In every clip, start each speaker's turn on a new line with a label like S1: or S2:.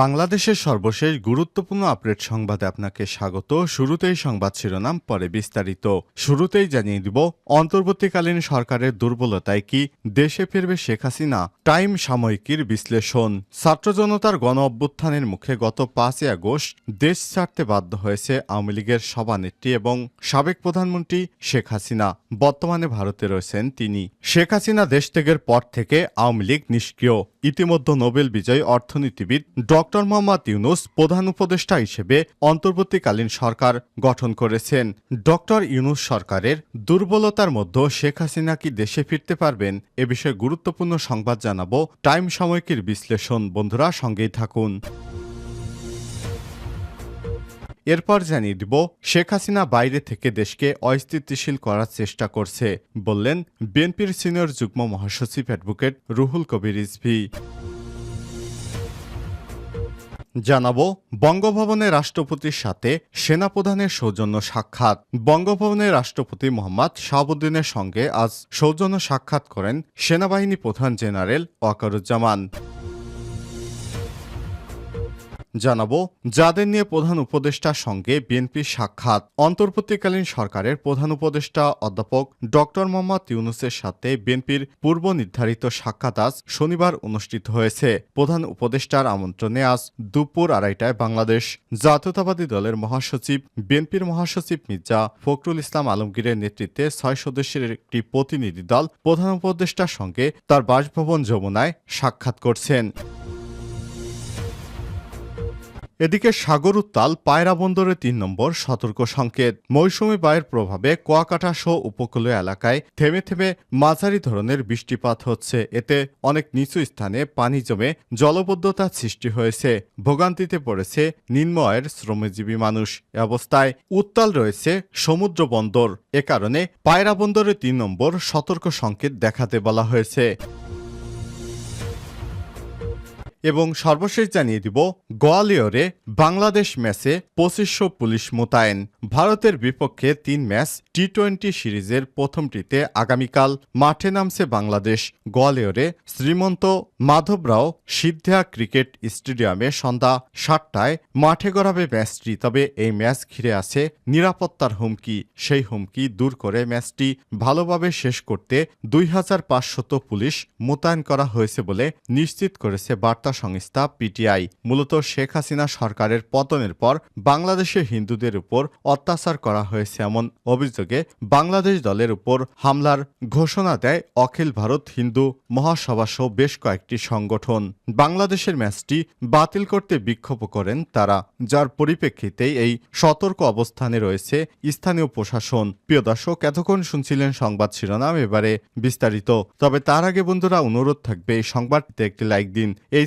S1: বাংলাদেশের সর্বশেষ গুরুত্বপূর্ণ আপডেট সংবাদে আপনাকে স্বাগত শুরুতেই সংবাদ শিরোনাম পরে বিস্তারিত শুরুতেই জানিয়ে দিব অন্তর্বর্তীকালীন সরকারের দুর্বলতায় কি দেশে ফিরবে শেখ হাসিনা টাইম সাময়িকীর বিশ্লেষণ ছাত্র জনতার গণ অভ্যুত্থানের মুখে গত পাঁচই আগস্ট দেশ ছাড়তে বাধ্য হয়েছে আওয়ামী লীগের সভানেত্রী এবং সাবেক প্রধানমন্ত্রী শেখ হাসিনা বর্তমানে ভারতে রয়েছেন তিনি শেখ হাসিনা দেশ ত্যাগের পর থেকে আওয়ামী লীগ নিষ্ক্রিয় ইতিমধ্যে নোবেল বিজয়ী অর্থনীতিবিদ ডক্টর মোহাম্মদ ইউনুস প্রধান উপদেষ্টা হিসেবে অন্তর্বর্তীকালীন সরকার গঠন করেছেন ডক্টর ইউনুস সরকারের দুর্বলতার মধ্যে শেখ হাসিনা কি দেশে ফিরতে পারবেন এ বিষয়ে গুরুত্বপূর্ণ সংবাদ জানাব টাইম সাময়িকীর বিশ্লেষণ বন্ধুরা সঙ্গেই থাকুন এরপর জানিয়ে দিব শেখ হাসিনা বাইরে থেকে দেশকে অস্থিতিশীল করার চেষ্টা করছে বললেন বিএনপির সিনিয়র যুগ্ম মহাসচিব অ্যাডভোকেট রুহুল কবির ইসভি জানাবো বঙ্গভবনে রাষ্ট্রপতির সাথে সেনাপ্রধানের সৌজন্য সাক্ষাৎ বঙ্গভবনে রাষ্ট্রপতি মোহাম্মদ শাহাবুদ্দিনের সঙ্গে আজ সৌজন্য সাক্ষাৎ করেন সেনাবাহিনী প্রধান জেনারেল ওয়াকারুজ্জামান জানাব যাদের নিয়ে প্রধান উপদেষ্টার সঙ্গে বিএনপির সাক্ষাৎ অন্তর্বর্তীকালীন সরকারের প্রধান উপদেষ্টা অধ্যাপক ডক্টর মোহাম্মদ ইউনুসের সাথে বিএনপির পূর্ব নির্ধারিত সাক্ষাৎ আজ শনিবার অনুষ্ঠিত হয়েছে প্রধান উপদেষ্টার আমন্ত্রণে আজ দুপুর আড়াইটায় বাংলাদেশ জাতীয়তাবাদী দলের মহাসচিব বিএনপির মহাসচিব মির্জা ফখরুল ইসলাম আলমগীরের নেতৃত্বে ছয় সদস্যের একটি প্রতিনিধি দল প্রধান উপদেষ্টার সঙ্গে তার বাসভবন যমুনায় সাক্ষাৎ করছেন এদিকে সাগর উত্তাল পায়রা বন্দরে তিন নম্বর সতর্ক সংকেত মৌসুমি বায়ুর প্রভাবে কুয়াকাটা সহ উপকূলীয় এলাকায় থেমে থেমে মাঝারি ধরনের বৃষ্টিপাত হচ্ছে এতে অনেক নিচু স্থানে পানি জমে জলবদ্ধতা সৃষ্টি হয়েছে ভোগান্তিতে পড়েছে নিম্নয়ের শ্রমজীবী মানুষ অবস্থায় উত্তাল রয়েছে সমুদ্র বন্দর এ কারণে পায়রা বন্দরে তিন নম্বর সতর্ক সংকেত দেখাতে বলা হয়েছে এবং সর্বশেষ জানিয়ে দিব গোয়ালিয়রে বাংলাদেশ ম্যাচে পঁচিশশো পুলিশ মোতায়েন ভারতের বিপক্ষে তিন ম্যাচ টি টোয়েন্টি সিরিজের প্রথমটিতে আগামীকাল মাঠে নামছে বাংলাদেশ গোয়ালিয়রে শ্রীমন্ত মাধবরাও সিদ্ধিয়া ক্রিকেট স্টেডিয়ামে সন্ধ্যা সাতটায় মাঠে গড়াবে ম্যাচটি তবে এই ম্যাচ ঘিরে আছে নিরাপত্তার হুমকি সেই হুমকি দূর করে ম্যাচটি ভালোভাবে শেষ করতে দুই পুলিশ মোতায়েন করা হয়েছে বলে নিশ্চিত করেছে বার্তা নিরাপত্তা সংস্থা পিটিআই মূলত শেখ হাসিনা সরকারের পতনের পর বাংলাদেশে হিন্দুদের উপর অত্যাচার করা হয়েছে এমন অভিযোগে বাংলাদেশ দলের উপর হামলার ঘোষণা দেয় অখিল ভারত হিন্দু মহাসভাসহ বেশ কয়েকটি সংগঠন বাংলাদেশের ম্যাচটি বাতিল করতে বিক্ষোভ করেন তারা যার পরিপ্রেক্ষিতে এই সতর্ক অবস্থানে রয়েছে স্থানীয় প্রশাসন প্রিয় দর্শক এতক্ষণ শুনছিলেন সংবাদ শিরোনাম এবারে বিস্তারিত তবে তার আগে বন্ধুরা অনুরোধ থাকবে এই সংবাদটিতে একটি লাইক দিন এই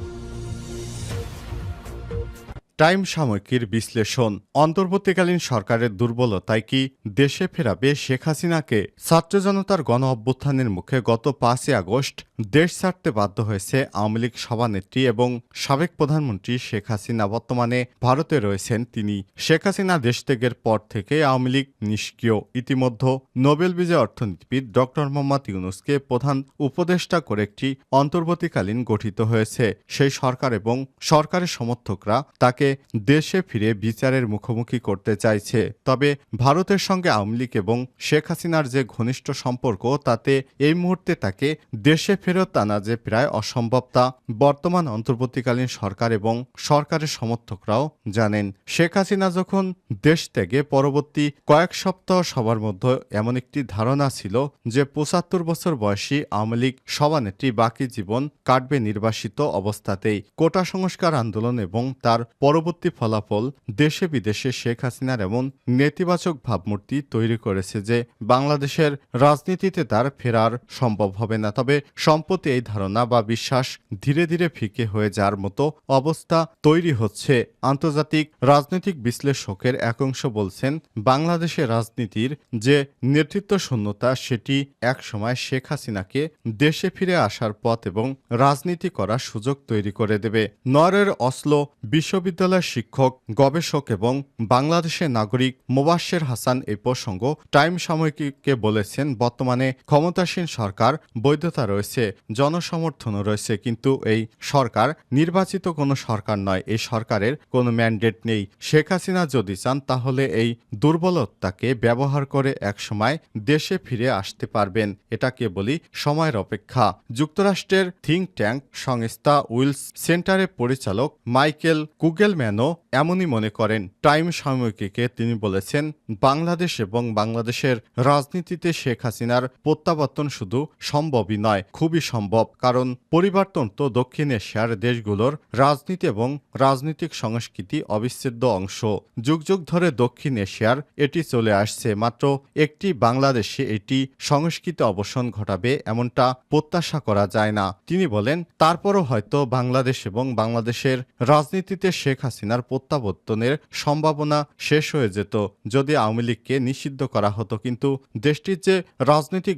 S1: টাইম সাময়িকীর বিশ্লেষণ অন্তর্বর্তীকালীন সরকারের দুর্বলতায় কি দেশে ফেরাবে শেখ হাসিনাকে ছাত্র জনতার গণ অভ্যুত্থানের মুখে গত পাঁচই আগস্ট দেশ ছাড়তে বাধ্য হয়েছে আওয়ামী লীগ সভানেত্রী এবং সাবেক প্রধানমন্ত্রী শেখ হাসিনা বর্তমানে ভারতে রয়েছেন তিনি শেখ হাসিনা দেশ ত্যাগের পর থেকে আওয়ামী লীগ নিষ্ক্রিয় ইতিমধ্যে নোবেল বিজয় অর্থনীতিবিদ ডক্টর মোহাম্মদ ইউনুসকে প্রধান উপদেষ্টা করে একটি অন্তর্বর্তীকালীন গঠিত হয়েছে সেই সরকার এবং সরকারের সমর্থকরা তাকে দেশে ফিরে বিচারের মুখোমুখি করতে চাইছে তবে ভারতের সঙ্গে আওয়ামী লীগ এবং শেখ হাসিনার যে ঘনিষ্ঠ সম্পর্ক তাতে এই মুহূর্তে তাকে দেশে ফেরত আনা যে প্রায় অসম্ভব তা বর্তমান অন্তর্বর্তীকালীন সরকার এবং সরকারের সমর্থকরাও জানেন শেখ হাসিনা যখন দেশ ত্যাগে পরবর্তী কয়েক সপ্তাহ সবার মধ্যে এমন একটি ধারণা ছিল যে পঁচাত্তর বছর বয়সী আওয়ামী লীগ সভানেত্রী বাকি জীবন কাটবে নির্বাসিত অবস্থাতেই কোটা সংস্কার আন্দোলন এবং তার পরবর্তী পরবর্তী ফলাফল দেশে বিদেশে শেখ হাসিনার এমন নেতিবাচক ভাবমূর্তি তৈরি করেছে যে বাংলাদেশের রাজনীতিতে তার ফেরার সম্ভব হবে না তবে সম্প্রতি এই ধারণা বা বিশ্বাস ধীরে ধীরে ফিকে হয়ে যাওয়ার মতো অবস্থা তৈরি হচ্ছে আন্তর্জাতিক রাজনৈতিক বিশ্লেষকের এক অংশ বলছেন বাংলাদেশে রাজনীতির যে নেতৃত্ব শূন্যতা সেটি একসময় শেখ হাসিনাকে দেশে ফিরে আসার পথ এবং রাজনীতি করার সুযোগ তৈরি করে দেবে নরের অসলো বিশ্ববিদ্যালয় বিশ্ববিদ্যালয়ের শিক্ষক গবেষক এবং বাংলাদেশের নাগরিক মোবাশ্বের হাসান এই প্রসঙ্গ টাইম সাময়িকীকে বলেছেন বর্তমানে ক্ষমতাসীন সরকার বৈধতা রয়েছে জনসমর্থনও রয়েছে কিন্তু এই সরকার নির্বাচিত কোনো সরকার নয় এই সরকারের কোনো ম্যান্ডেট নেই শেখ হাসিনা যদি চান তাহলে এই দুর্বলতাকে ব্যবহার করে একসময় দেশে ফিরে আসতে পারবেন এটাকে বলি সময়ের অপেক্ষা যুক্তরাষ্ট্রের থিঙ্ক ট্যাঙ্ক সংস্থা উইলস সেন্টারের পরিচালক মাইকেল কুগেল সেলম্যানও এমনই মনে করেন টাইম সাময়িকীকে তিনি বলেছেন বাংলাদেশ এবং বাংলাদেশের রাজনীতিতে শেখ হাসিনার প্রত্যাবর্তন শুধু সম্ভবই নয় খুবই সম্ভব কারণ পরিবর্তন তো দক্ষিণ এশিয়ার দেশগুলোর রাজনীতি এবং রাজনৈতিক সংস্কৃতি অবিচ্ছেদ্য অংশ যুগ যুগ ধরে দক্ষিণ এশিয়ার এটি চলে আসছে মাত্র একটি বাংলাদেশে এটি সংস্কৃতি অবসান ঘটাবে এমনটা প্রত্যাশা করা যায় না তিনি বলেন তারপরও হয়তো বাংলাদেশ এবং বাংলাদেশের রাজনীতিতে শেখ হাসিনার প্রত্যাবর্তনের সম্ভাবনা শেষ হয়ে যেত যদি আওয়ামী লীগকে নিষিদ্ধ করা হতো কিন্তু দেশটির যে রাজনৈতিক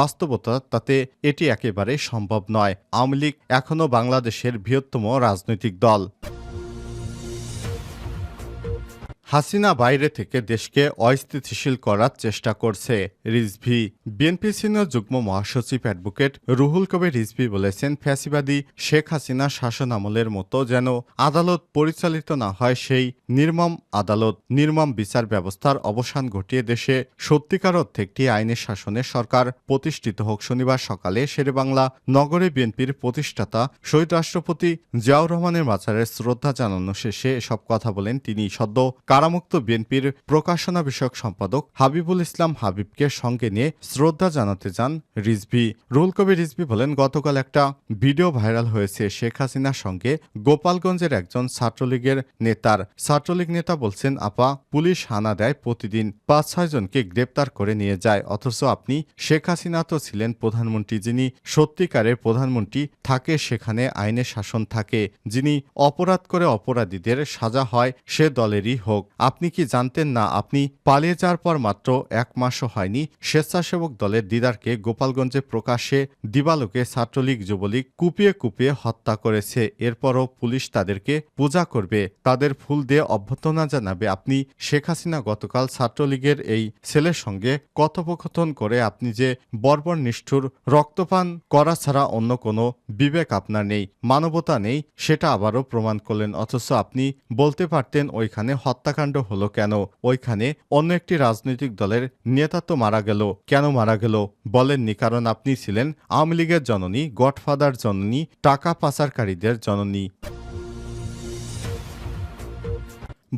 S1: বাস্তবতা তাতে এটি একেবারে সম্ভব নয় আওয়ামী লীগ এখনও বাংলাদেশের বৃহত্তম রাজনৈতিক দল হাসিনা বাইরে থেকে দেশকে অস্থিতিশীল করার চেষ্টা করছে রিজভি বিএনপি সিনিয়র যুগ্ম মহাসচিব অ্যাডভোকেট রুহুল কবির রিজভি বলেছেন ফ্যাসিবাদী শেখ হাসিনা শাসন আমলের মতো যেন আদালত পরিচালিত না হয় সেই নির্মম আদালত নির্মম বিচার ব্যবস্থার অবসান ঘটিয়ে দেশে সত্যিকার অর্থে একটি আইনের শাসনে সরকার প্রতিষ্ঠিত হোক শনিবার সকালে শেরেবাংলা নগরে বিএনপির প্রতিষ্ঠাতা শহীদ রাষ্ট্রপতি জিয়াউর রহমানের মাচারের শ্রদ্ধা জানানো শেষে এসব কথা বলেন তিনি সদ্য কারামুক্ত বিএনপির প্রকাশনা বিষয়ক সম্পাদক হাবিবুল ইসলাম হাবিবকে সঙ্গে নিয়ে শ্রদ্ধা জানাতে যান রিজভি রুল কবি রিজভি বলেন গতকাল একটা ভিডিও ভাইরাল হয়েছে শেখ হাসিনার সঙ্গে গোপালগঞ্জের একজন ছাত্রলীগের নেতার ছাত্রলীগ নেতা বলছেন আপা পুলিশ হানা দেয় প্রতিদিন পাঁচ ছয়জনকে গ্রেপ্তার করে নিয়ে যায় অথচ আপনি শেখ হাসিনা তো ছিলেন প্রধানমন্ত্রী যিনি সত্যিকারের প্রধানমন্ত্রী থাকে সেখানে আইনের শাসন থাকে যিনি অপরাধ করে অপরাধীদের সাজা হয় সে দলেরই হোক আপনি কি জানতেন না আপনি পালিয়ে যাওয়ার পর মাত্র এক মাসও হয়নি স্বেচ্ছাসেবক দলের দিদারকে গোপালগঞ্জে প্রকাশ্যে দিবালোকে ছাত্রলীগ যুবলীগ কুপিয়ে কুপিয়ে হত্যা করেছে এরপরও পুলিশ তাদেরকে পূজা করবে তাদের ফুল দিয়ে অভ্যর্থনা জানাবে আপনি শেখ হাসিনা গতকাল ছাত্রলীগের এই ছেলের সঙ্গে কথোপকথন করে আপনি যে বর্বর নিষ্ঠুর রক্তপান করা ছাড়া অন্য কোনো বিবেক আপনার নেই মানবতা নেই সেটা আবারও প্রমাণ করলেন অথচ আপনি বলতে পারতেন ওইখানে হত্যা হত্যাকাণ্ড হলো কেন ওইখানে অন্য একটি রাজনৈতিক দলের নেতা তো মারা গেল কেন মারা গেল বলেননি কারণ আপনি ছিলেন আওয়ামী লীগের জননী গডফাদার জননী টাকা পাচারকারীদের জননী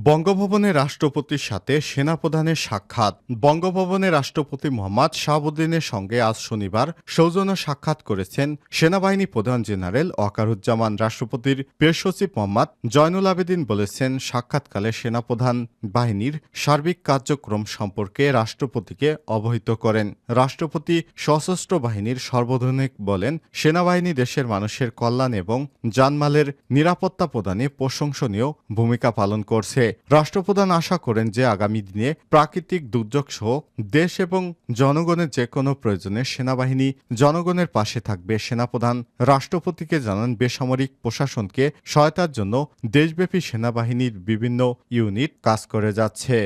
S1: বঙ্গভবনে রাষ্ট্রপতির সাথে সেনাপ্রধানের সাক্ষাৎ বঙ্গভবনে রাষ্ট্রপতি মোহাম্মদ শাহাবুদ্দিনের সঙ্গে আজ শনিবার সৌজন্য সাক্ষাৎ করেছেন সেনাবাহিনী প্রধান জেনারেল ওয়াকারুজ্জামান রাষ্ট্রপতির প্রেস সচিব মোহাম্মদ জয়নুল আবেদিন বলেছেন সাক্ষাৎকালে সেনাপ্রধান বাহিনীর সার্বিক কার্যক্রম সম্পর্কে রাষ্ট্রপতিকে অবহিত করেন রাষ্ট্রপতি সশস্ত্র বাহিনীর সর্বধনিক বলেন সেনাবাহিনী দেশের মানুষের কল্যাণ এবং জানমালের নিরাপত্তা প্রদানে প্রশংসনীয় ভূমিকা পালন করছে হয়েছে রাষ্ট্রপ্রধান আশা করেন যে আগামী দিনে প্রাকৃতিক দুর্যোগ সহ দেশ এবং জনগণের যে কোনো প্রয়োজনে সেনাবাহিনী জনগণের পাশে থাকবে সেনাপ্রধান রাষ্ট্রপতিকে জানান বেসামরিক প্রশাসনকে সহায়তার জন্য দেশব্যাপী সেনাবাহিনীর বিভিন্ন ইউনিট কাজ করে যাচ্ছে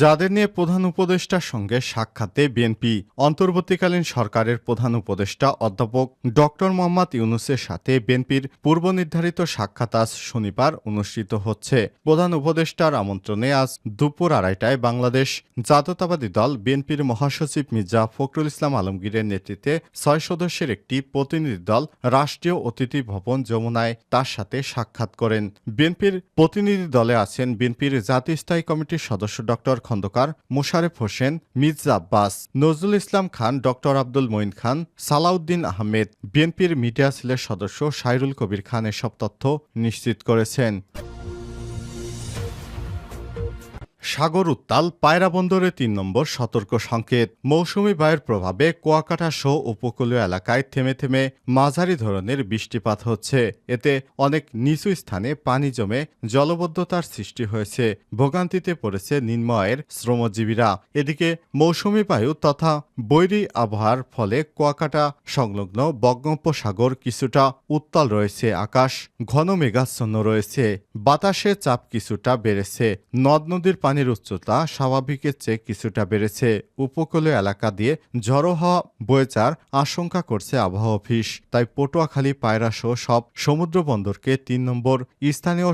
S1: যাদের নিয়ে প্রধান উপদেষ্টার সঙ্গে সাক্ষাতে বিএনপি অন্তর্বর্তীকালীন সরকারের প্রধান উপদেষ্টা অধ্যাপক ডক্টর মোহাম্মদ ইউনুসের সাথে বিএনপির পূর্ব নির্ধারিত সাক্ষাৎ আজ শনিবার অনুষ্ঠিত হচ্ছে প্রধান উপদেষ্টার আমন্ত্রণে আজ দুপুর আড়াইটায় বাংলাদেশ জাততাবাদী দল বিএনপির মহাসচিব মির্জা ফখরুল ইসলাম আলমগীরের নেতৃত্বে ছয় সদস্যের একটি প্রতিনিধি দল রাষ্ট্রীয় অতিথি ভবন যমুনায় তার সাথে সাক্ষাৎ করেন বিএনপির প্রতিনিধি দলে আছেন বিএনপির জাতীয় স্থায়ী কমিটির সদস্য doctor doctor Khandaker Mosharraf Hossain Mirza Abbas Nazrul Islam Khan doctor Abdul Moyeen Khan Salahuddin Ahmed বিএনপির মিডিয়া সেলের সদস্য সাইরুল কবির খান এসব তথ্য নিশ্চিত করেছেন সাগর উত্তাল পায়রা বন্দরে তিন নম্বর সতর্ক সংকেত মৌসুমী বায়ুর প্রভাবে কুয়াকাটা সহ উপকূলীয় এলাকায় থেমে থেমে মাঝারি ধরনের বৃষ্টিপাত হচ্ছে এতে অনেক নিচু স্থানে পানি জমে জলবদ্ধতার সৃষ্টি হয়েছে ভোগান্তিতে পড়েছে নিম্নয়ের শ্রমজীবীরা এদিকে মৌসুমি বায়ু তথা বৈরী আবহাওয়ার ফলে কুয়াকাটা সংলগ্ন বঙ্গোপসাগর কিছুটা উত্তাল রয়েছে আকাশ ঘন মেঘাচ্ছন্ন রয়েছে বাতাসে চাপ কিছুটা বেড়েছে নদ নদীর পানির উচ্চতা স্বাভাবিকের চেয়ে কিছুটা বেড়েছে উপকূলীয় এলাকা দিয়ে জড়ো হওয়া বয়েচার আশঙ্কা করছে আবহাওয়া অফিস তাই পটুয়াখালী পায়রাসহ সব সমুদ্র বন্দরকে তিন নম্বর স্থানীয়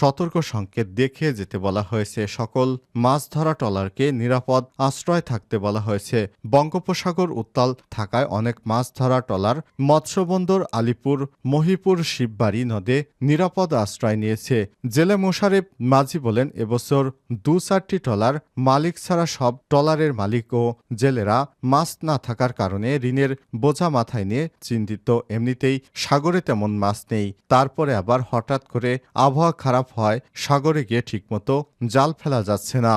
S1: সতর্ক সংকেত দেখে যেতে বলা হয়েছে সকল মাছ ধরা ট্রলারকে নিরাপদ আশ্রয় থাকতে বলা হয়েছে বঙ্গোপসাগর উত্তাল থাকায় অনেক মাছ ধরা ট্রলার মৎস্যবন্দর আলিপুর মহিপুর শিববাড়ি নদে নিরাপদ আশ্রয় নিয়েছে জেলে মোশারেফ মাঝি বলেন এবছর দু চারটি ট্রলার মালিক ছাড়া সব ট্রলারের মালিক ও জেলেরা মাছ না থাকার কারণে ঋণের বোঝা মাথায় নিয়ে চিন্তিত এমনিতেই সাগরে তেমন মাছ নেই তারপরে আবার হঠাৎ করে আবহাওয়া খারাপ হয় সাগরে গিয়ে ঠিকমতো জাল ফেলা যাচ্ছে না